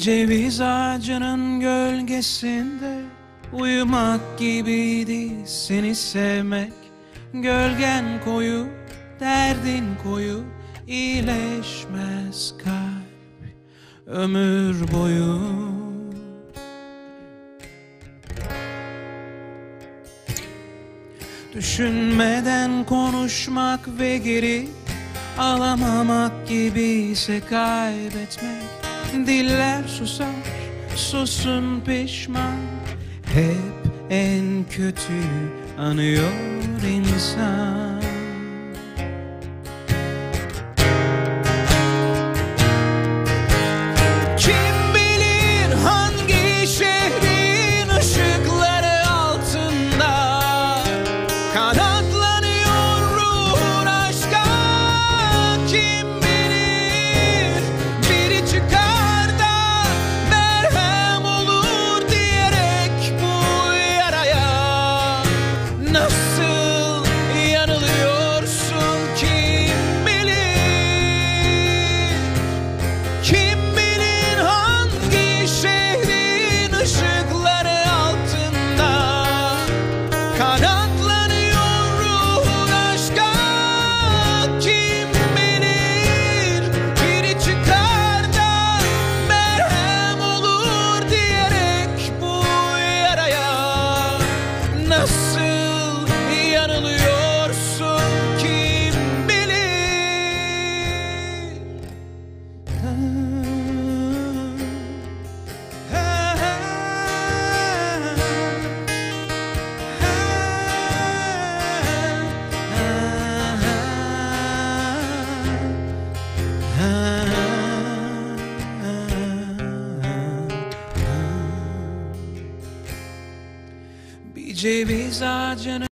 ceviz ağacının gölgesinde Uyumak gibiydi seni sevmek. Gölgen koyu, derdin koyu iyileşmez kalp ömür boyu. Düşünmeden konuşmak ve geri alamamak gibiyse kaybetmek Diller susar, susun pişman. Hep en kötü anıyor insan JB's our generation.